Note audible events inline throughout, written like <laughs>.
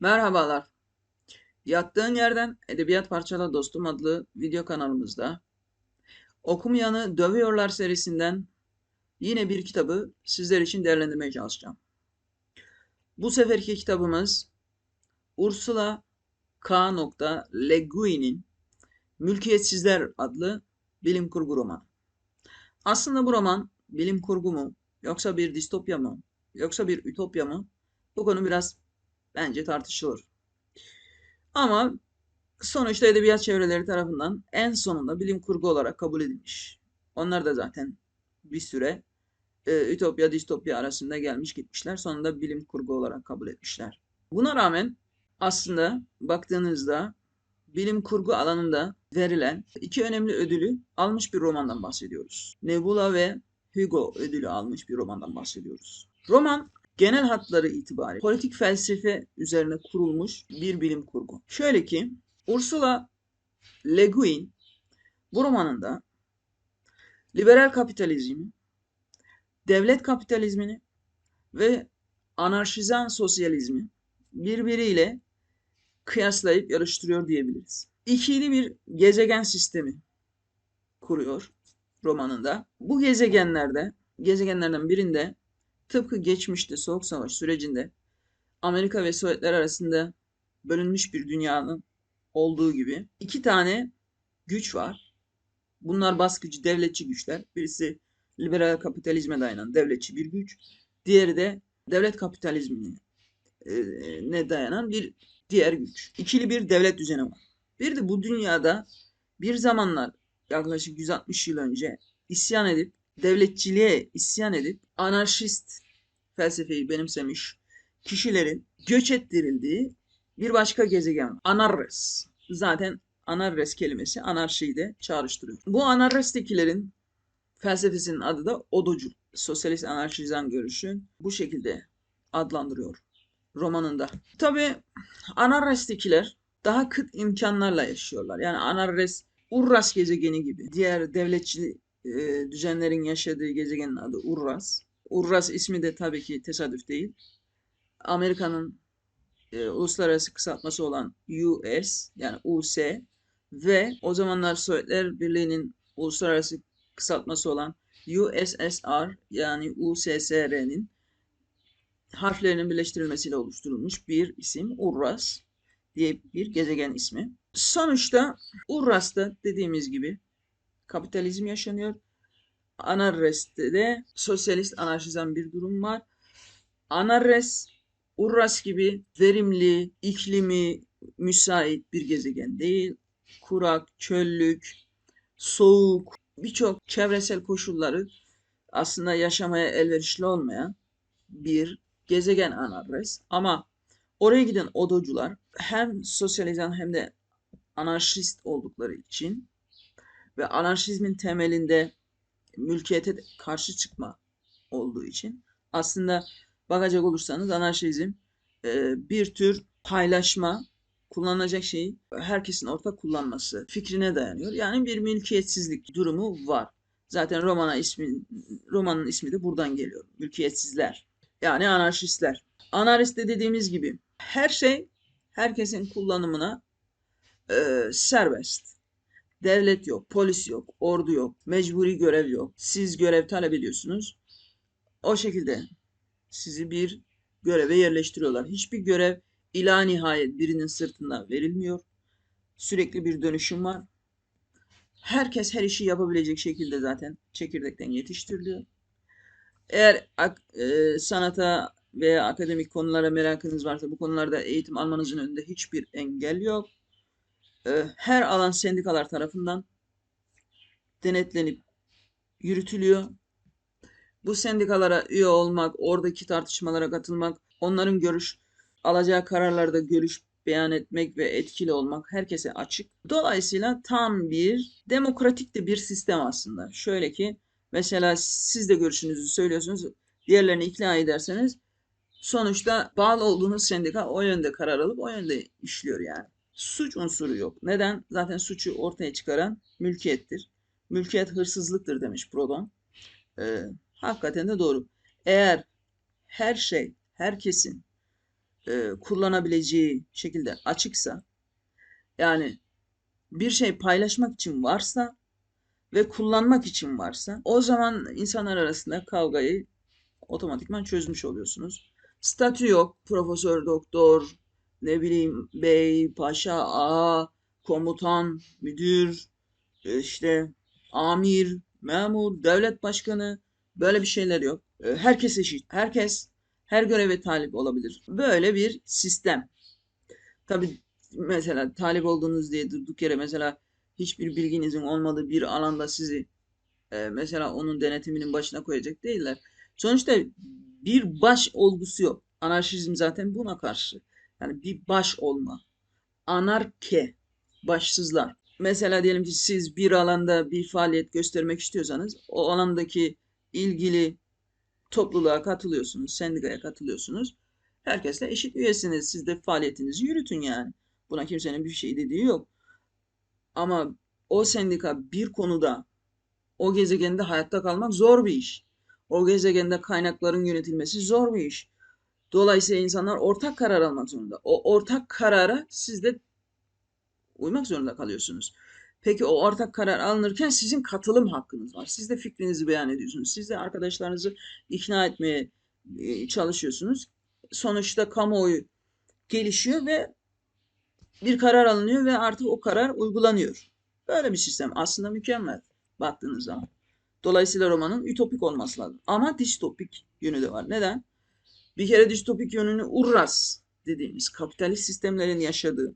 Merhabalar. Yattığın Yerden Edebiyat Parçala Dostum adlı video kanalımızda Okumayanı Dövüyorlar serisinden yine bir kitabı sizler için değerlendirmeye çalışacağım. Bu seferki kitabımız Ursula K. Le Guin'in Mülkiyetsizler adlı bilim kurgu romanı. Aslında bu roman bilim kurgu mu, yoksa bir distopya mı, yoksa bir ütopya mı? Bu konu biraz bence tartışılır. Ama sonuçta edebiyat çevreleri tarafından en sonunda bilim kurgu olarak kabul edilmiş. Onlar da zaten bir süre e, ütopya distopya arasında gelmiş gitmişler. Sonunda bilim kurgu olarak kabul etmişler. Buna rağmen aslında baktığınızda bilim kurgu alanında verilen iki önemli ödülü almış bir romandan bahsediyoruz. Nebula ve Hugo ödülü almış bir romandan bahsediyoruz. Roman genel hatları itibariyle politik felsefe üzerine kurulmuş bir bilim kurgu. Şöyle ki Ursula Le Guin bu romanında liberal kapitalizmi, devlet kapitalizmini ve anarşizan sosyalizmi birbiriyle kıyaslayıp yarıştırıyor diyebiliriz. İkili bir gezegen sistemi kuruyor romanında. Bu gezegenlerde, gezegenlerden birinde tıpkı geçmişte Soğuk Savaş sürecinde Amerika ve Sovyetler arasında bölünmüş bir dünyanın olduğu gibi iki tane güç var. Bunlar baskıcı, devletçi güçler. Birisi liberal kapitalizme dayanan devletçi bir güç. Diğeri de devlet kapitalizmine e, ne dayanan bir diğer güç. İkili bir devlet düzeni var. Bir de bu dünyada bir zamanlar yaklaşık 160 yıl önce isyan edip devletçiliğe isyan edip anarşist felsefeyi benimsemiş kişilerin göç ettirildiği bir başka gezegen Anarres. Zaten Anarres kelimesi anarşiyi de çağrıştırıyor. Bu Anarres'tekilerin felsefesinin adı da Odocu. Sosyalist anarşizan görüşü bu şekilde adlandırıyor romanında. Tabi Anarres'tekiler daha kıt imkanlarla yaşıyorlar. Yani Anarres Urras gezegeni gibi. Diğer devletçi e, düzenlerin yaşadığı gezegenin adı Urras. Urras ismi de tabii ki tesadüf değil. Amerika'nın e, uluslararası kısaltması olan US yani US ve o zamanlar Sovyetler Birliği'nin uluslararası kısaltması olan USSR yani USSR'nin harflerinin birleştirilmesiyle oluşturulmuş bir isim Urras diye bir gezegen ismi. Sonuçta Urras'ta dediğimiz gibi kapitalizm yaşanıyor. Anarres'te de sosyalist anarşizan bir durum var. Anarres, Urras gibi verimli, iklimi müsait bir gezegen değil. Kurak, çöllük, soğuk, birçok çevresel koşulları aslında yaşamaya elverişli olmayan bir gezegen Anarres. Ama oraya giden odocular hem sosyalizan hem de anarşist oldukları için ve anarşizmin temelinde mülkiyete karşı çıkma olduğu için aslında bakacak olursanız anarşizm e, bir tür paylaşma, kullanılacak şeyi herkesin ortak kullanması fikrine dayanıyor. Yani bir mülkiyetsizlik durumu var. Zaten romana ismi, romanın ismi de buradan geliyor. Mülkiyetsizler. Yani anarşistler. Anarşist dediğimiz gibi her şey herkesin kullanımına e, serbest. Devlet yok, polis yok, ordu yok, mecburi görev yok. Siz görev talep ediyorsunuz. O şekilde sizi bir göreve yerleştiriyorlar. Hiçbir görev ila nihayet birinin sırtına verilmiyor. Sürekli bir dönüşüm var. Herkes her işi yapabilecek şekilde zaten çekirdekten yetiştiriliyor. Eğer e, sanata veya akademik konulara merakınız varsa bu konularda eğitim almanızın önünde hiçbir engel yok. E, her alan sendikalar tarafından denetlenip yürütülüyor. Bu sendikalara üye olmak, oradaki tartışmalara katılmak, onların görüş alacağı kararlarda görüş beyan etmek ve etkili olmak herkese açık. Dolayısıyla tam bir demokratik de bir sistem aslında. Şöyle ki mesela siz de görüşünüzü söylüyorsunuz, diğerlerini ikna ederseniz sonuçta bağlı olduğunuz sendika o yönde karar alıp o yönde işliyor yani suç unsuru yok. Neden? Zaten suçu ortaya çıkaran mülkiyettir. Mülkiyet hırsızlıktır demiş Proudhon. Ee, hakikaten de doğru. Eğer her şey, herkesin e, kullanabileceği şekilde açıksa yani bir şey paylaşmak için varsa ve kullanmak için varsa o zaman insanlar arasında kavgayı otomatikman çözmüş oluyorsunuz. Statü yok. Profesör, doktor, ne bileyim bey, paşa, ağa, komutan, müdür, e, işte amir, memur, devlet başkanı böyle bir şeyler yok. E, Herkes eşit. Herkes her göreve talip olabilir. Böyle bir sistem. Tabii mesela talip olduğunuz diye durduk yere mesela hiçbir bilginizin olmadığı bir alanda sizi e, mesela onun denetiminin başına koyacak değiller. Sonuçta bir baş olgusu yok. Anarşizm zaten buna karşı. Yani bir baş olma. Anarke. Başsızlar. Mesela diyelim ki siz bir alanda bir faaliyet göstermek istiyorsanız o alandaki ilgili topluluğa katılıyorsunuz, sendikaya katılıyorsunuz. Herkesle eşit üyesiniz. Siz de faaliyetinizi yürütün yani. Buna kimsenin bir şey dediği yok. Ama o sendika bir konuda o gezegende hayatta kalmak zor bir iş. O gezegende kaynakların yönetilmesi zor bir iş. Dolayısıyla insanlar ortak karar almak zorunda. O ortak karara siz de uymak zorunda kalıyorsunuz. Peki o ortak karar alınırken sizin katılım hakkınız var. Siz de fikrinizi beyan ediyorsunuz. Siz de arkadaşlarınızı ikna etmeye e, çalışıyorsunuz. Sonuçta kamuoyu gelişiyor ve bir karar alınıyor ve artık o karar uygulanıyor. Böyle bir sistem aslında mükemmel baktığınız zaman. Dolayısıyla romanın ütopik olması lazım. Ama distopik yönü de var. Neden? Bir kere distopik yönünü Urras dediğimiz kapitalist sistemlerin yaşadığı,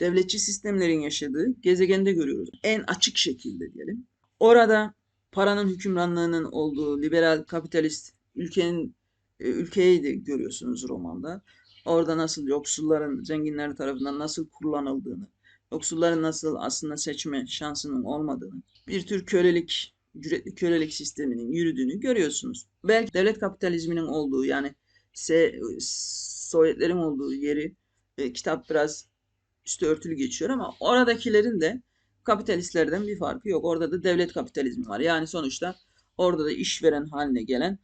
devletçi sistemlerin yaşadığı gezegende görüyoruz. En açık şekilde diyelim. Orada paranın hükümranlığının olduğu liberal kapitalist ülkenin e, ülkeyi de görüyorsunuz romanda. Orada nasıl yoksulların zenginler tarafından nasıl kullanıldığını, yoksulların nasıl aslında seçme şansının olmadığını, bir tür kölelik, ücretli kölelik sisteminin yürüdüğünü görüyorsunuz. Belki devlet kapitalizminin olduğu yani Se Sovyetlerin olduğu yeri e, kitap biraz üstü örtülü geçiyor ama oradakilerin de kapitalistlerden bir farkı yok. Orada da devlet kapitalizmi var. Yani sonuçta orada da işveren haline gelen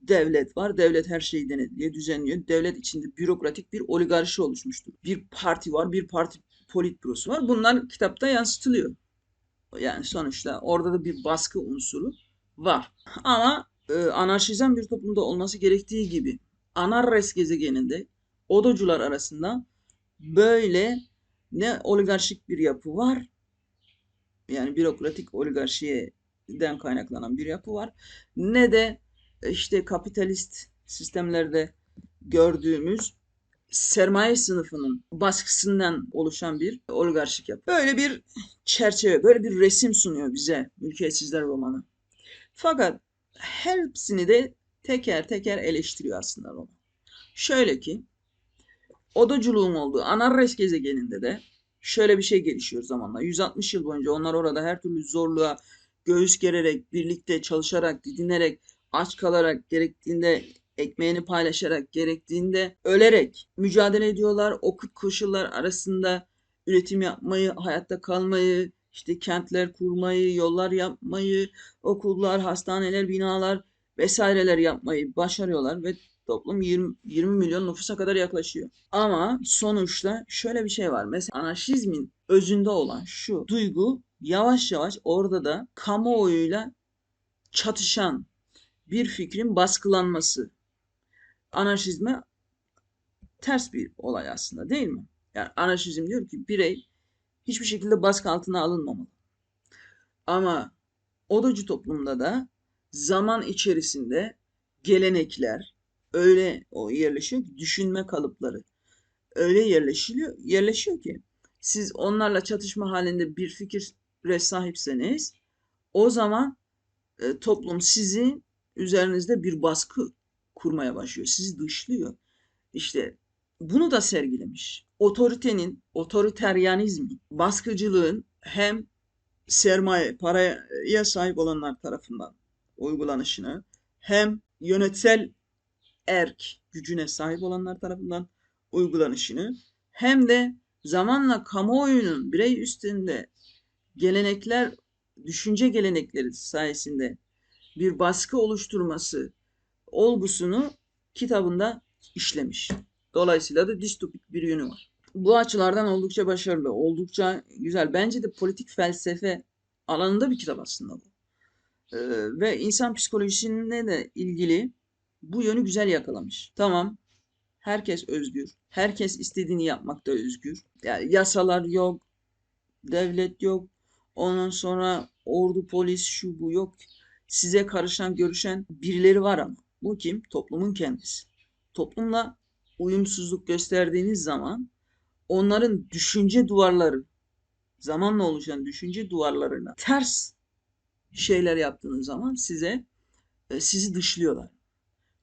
devlet var. Devlet her şeyi denetliyor, düzenliyor. Devlet içinde bürokratik bir oligarşi oluşmuştur. Bir parti var, bir parti politbürosu var. Bunlar kitapta yansıtılıyor. Yani sonuçta orada da bir baskı unsuru var. Ama e, anarşizm bir toplumda olması gerektiği gibi Anarres gezegeninde odocular arasında böyle ne oligarşik bir yapı var yani bürokratik oligarşiden kaynaklanan bir yapı var ne de işte kapitalist sistemlerde gördüğümüz sermaye sınıfının baskısından oluşan bir oligarşik yapı. Böyle bir çerçeve, böyle bir resim sunuyor bize Mülkiyetsizler romanı. Fakat hepsini de teker teker eleştiriyor aslında roman. Şöyle ki odaculuğun olduğu Anarres gezegeninde de şöyle bir şey gelişiyor zamanla. 160 yıl boyunca onlar orada her türlü zorluğa göğüs gererek, birlikte çalışarak, didinerek, aç kalarak, gerektiğinde ekmeğini paylaşarak, gerektiğinde ölerek mücadele ediyorlar. O kıt koşullar arasında üretim yapmayı, hayatta kalmayı, işte kentler kurmayı, yollar yapmayı, okullar, hastaneler, binalar vesaireler yapmayı başarıyorlar ve toplum 20, 20 milyon nüfusa kadar yaklaşıyor. Ama sonuçta şöyle bir şey var. Mesela anarşizmin özünde olan şu duygu yavaş yavaş orada da kamuoyuyla çatışan bir fikrin baskılanması. Anarşizme ters bir olay aslında değil mi? Yani anarşizm diyor ki birey hiçbir şekilde baskı altına alınmamalı. Ama odacı toplumda da zaman içerisinde gelenekler öyle o yerleşiyor ki düşünme kalıpları öyle yerleşiyor, yerleşiyor ki siz onlarla çatışma halinde bir fikre sahipseniz o zaman e, toplum sizi üzerinizde bir baskı kurmaya başlıyor. Sizi dışlıyor. İşte bunu da sergilemiş. Otoritenin, otoriteryanizmin, baskıcılığın hem sermaye, paraya sahip olanlar tarafından uygulanışını hem yönetsel erk gücüne sahip olanlar tarafından uygulanışını hem de zamanla kamuoyunun birey üstünde gelenekler, düşünce gelenekleri sayesinde bir baskı oluşturması olgusunu kitabında işlemiş. Dolayısıyla da distopik bir yönü var. Bu açılardan oldukça başarılı, oldukça güzel. Bence de politik felsefe alanında bir kitap aslında bu. Ee, ve insan psikolojisine de ilgili bu yönü güzel yakalamış. Tamam, herkes özgür. Herkes istediğini yapmakta özgür. Yani yasalar yok, devlet yok. Ondan sonra ordu, polis, şu bu yok. Size karışan, görüşen birileri var ama. Bu kim? Toplumun kendisi. Toplumla uyumsuzluk gösterdiğiniz zaman onların düşünce duvarları, zamanla oluşan düşünce duvarlarına ters şeyler yaptığınız zaman size e, sizi dışlıyorlar.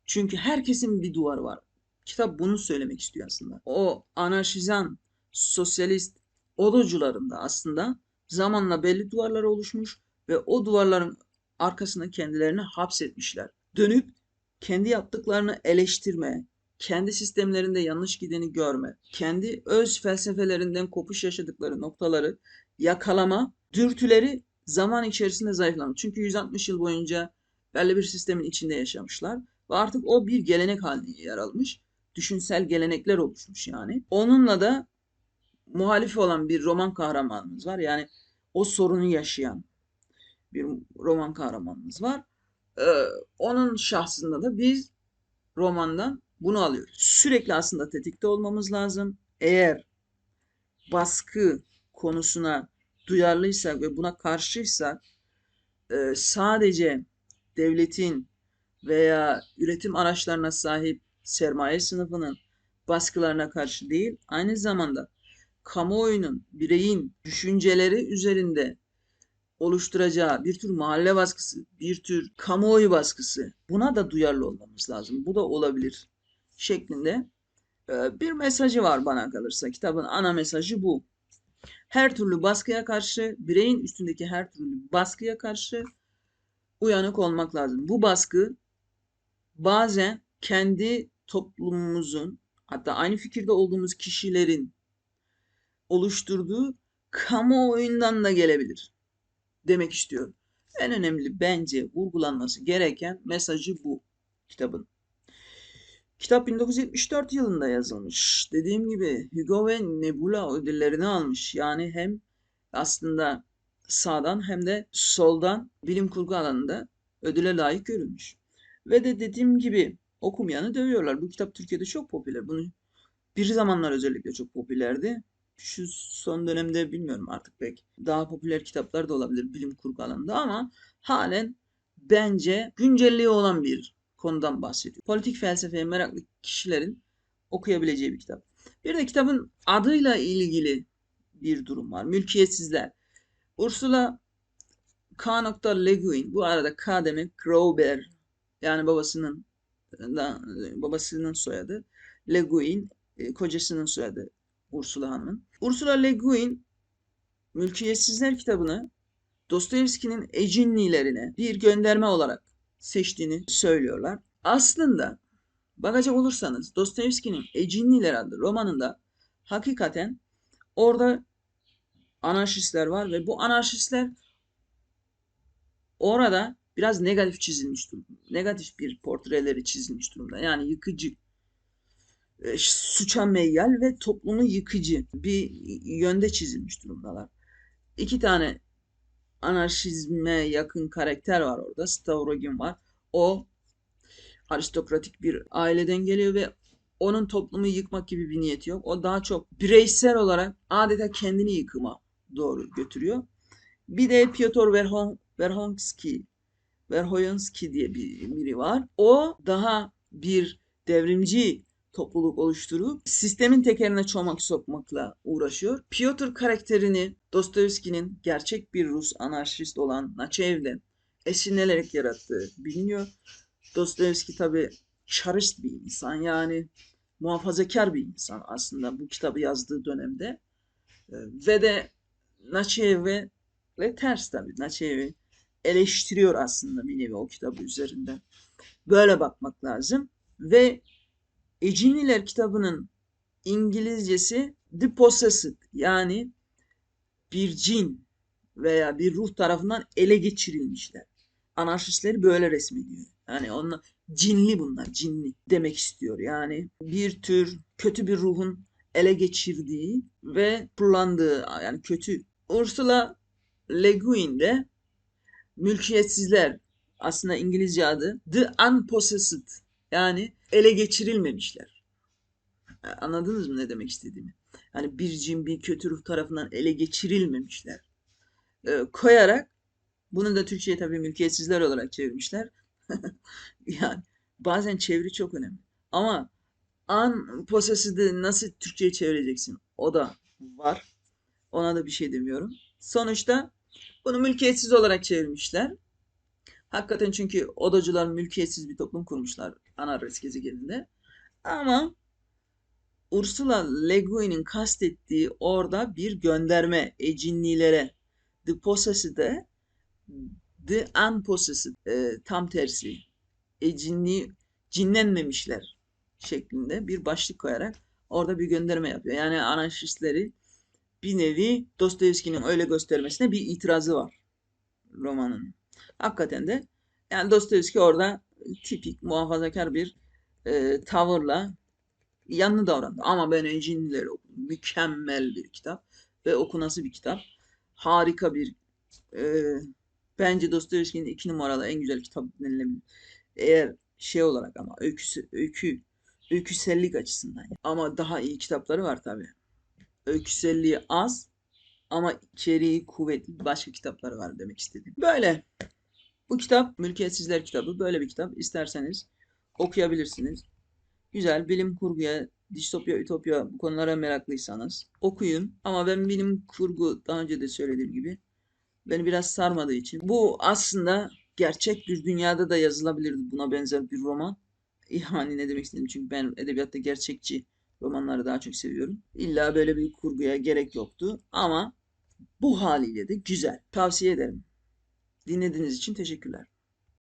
Çünkü herkesin bir duvarı var. Kitap bunu söylemek istiyor aslında. O anarşizan, sosyalist odocuların da aslında zamanla belli duvarlar oluşmuş ve o duvarların arkasına kendilerini hapsetmişler. Dönüp kendi yaptıklarını eleştirme, kendi sistemlerinde yanlış gideni görme, kendi öz felsefelerinden kopuş yaşadıkları noktaları yakalama dürtüleri zaman içerisinde zayıflamış. Çünkü 160 yıl boyunca belli bir sistemin içinde yaşamışlar ve artık o bir gelenek haline yer almış. Düşünsel gelenekler oluşmuş yani. Onunla da muhalif olan bir roman kahramanımız var. Yani o sorunu yaşayan bir roman kahramanımız var. Ee, onun şahsında da biz romandan bunu alıyoruz. Sürekli aslında tetikte olmamız lazım. Eğer baskı konusuna duyarlıysak ve buna karşıysak e, sadece devletin veya üretim araçlarına sahip sermaye sınıfının baskılarına karşı değil, aynı zamanda kamuoyunun, bireyin düşünceleri üzerinde oluşturacağı bir tür mahalle baskısı, bir tür kamuoyu baskısı buna da duyarlı olmamız lazım. Bu da olabilir şeklinde e, bir mesajı var bana kalırsa. Kitabın ana mesajı bu. Her türlü baskıya karşı, bireyin üstündeki her türlü baskıya karşı uyanık olmak lazım. Bu baskı bazen kendi toplumumuzun hatta aynı fikirde olduğumuz kişilerin oluşturduğu kamuoyundan da gelebilir demek istiyorum. En önemli bence vurgulanması gereken mesajı bu kitabın. Kitap 1974 yılında yazılmış. Dediğim gibi Hugo ve Nebula ödüllerini almış. Yani hem aslında sağdan hem de soldan bilim kurgu alanında ödüle layık görülmüş. Ve de dediğim gibi okumayanı dövüyorlar. Bu kitap Türkiye'de çok popüler. Bunu bir zamanlar özellikle çok popülerdi. Şu son dönemde bilmiyorum artık pek. Daha popüler kitaplar da olabilir bilim kurgu alanında ama halen bence güncelliği olan bir konudan bahsediyor. Politik felsefeye meraklı kişilerin okuyabileceği bir kitap. Bir de kitabın adıyla ilgili bir durum var. Mülkiyetsizler. Ursula K. Le Guin. Bu arada K demek Grauber. Yani babasının babasının soyadı. Le Guin e, kocasının soyadı Ursula Hanım'ın. Ursula Le Guin Mülkiyetsizler kitabını Dostoyevski'nin Ecinlilerine bir gönderme olarak seçtiğini söylüyorlar. Aslında bakacak olursanız Dostoyevski'nin Ecinliler adlı romanında hakikaten orada anarşistler var ve bu anarşistler orada biraz negatif çizilmiş durumda. Negatif bir portreleri çizilmiş durumda. Yani yıkıcı, e, suça meyyal ve toplumu yıkıcı bir yönde çizilmiş durumdalar. İki tane anarşizme yakın karakter var orada. Stavrogin var. O aristokratik bir aileden geliyor ve onun toplumu yıkmak gibi bir niyeti yok. O daha çok bireysel olarak adeta kendini yıkıma doğru götürüyor. Bir de Piotr Verhon, Verhonski, Verhoyensky diye bir biri var. O daha bir devrimci topluluk oluşturup sistemin tekerine çomak sokmakla uğraşıyor. Piotr karakterini Dostoyevski'nin gerçek bir Rus anarşist olan Naçev'den esinlenerek yarattığı biliniyor. Dostoyevski tabi çarist bir insan yani muhafazakar bir insan aslında bu kitabı yazdığı dönemde. Ee, ve de Naçev'e ve ters tabi Naçev'i eleştiriyor aslında bir nevi o kitabı üzerinde. Böyle bakmak lazım. Ve Eciniler kitabının İngilizcesi The Possessed yani bir cin veya bir ruh tarafından ele geçirilmişler. Anarşistleri böyle resmediyor. Yani onlar cinli bunlar, cinli demek istiyor. Yani bir tür kötü bir ruhun ele geçirdiği ve kullandığı yani kötü. Ursula Le Guin de mülkiyetsizler aslında İngilizce adı The Unpossessed yani ele geçirilmemişler. Anladınız mı ne demek istediğimi? Yani bir cin bir kötü ruh tarafından ele geçirilmemişler. Ee, koyarak bunu da Türkçe'ye tabii mülkiyetsizler olarak çevirmişler. <laughs> yani bazen çeviri çok önemli. Ama unpossessed'ı nasıl Türkçe'ye çevireceksin? O da var. Ona da bir şey demiyorum. Sonuçta bunu mülkiyetsiz olarak çevirmişler. Hakikaten çünkü odacılar mülkiyetsiz bir toplum kurmuşlar Anarres gezegeninde. Ama Ursula Le Guin'in kastettiği orada bir gönderme ecinlilere. The Possessed'e The Unpossessed e, tam tersi ecinli cinlenmemişler şeklinde bir başlık koyarak orada bir gönderme yapıyor. Yani anarşistleri bir nevi Dostoyevski'nin öyle göstermesine bir itirazı var romanın. Hakikaten de yani Dostoyevski orada tipik muhafazakar bir e, tavırla yanlı davrandı. Ama ben Ecinlileri okudum. Mükemmel bir kitap ve okunası bir kitap. Harika bir e, bence Dostoyevski'nin iki numaralı en güzel kitap denilebilir. Eğer şey olarak ama öyküsü, öykü, öyküsellik açısından. Ama daha iyi kitapları var tabii. Öyküselliği az ama içeriği kuvvetli başka kitapları var demek istedim. Böyle. Bu kitap Mülkiyetsizler kitabı. Böyle bir kitap. İsterseniz okuyabilirsiniz. Güzel bilim kurguya, distopya, ütopya bu konulara meraklıysanız okuyun. Ama ben bilim kurgu daha önce de söylediğim gibi beni biraz sarmadığı için. Bu aslında gerçek bir dünyada da yazılabilirdi buna benzer bir roman. <laughs> Yani ne demek istedim çünkü ben edebiyatta gerçekçi romanları daha çok seviyorum. İlla böyle bir kurguya gerek yoktu ama bu haliyle de güzel. Tavsiye ederim. Dinlediğiniz için teşekkürler.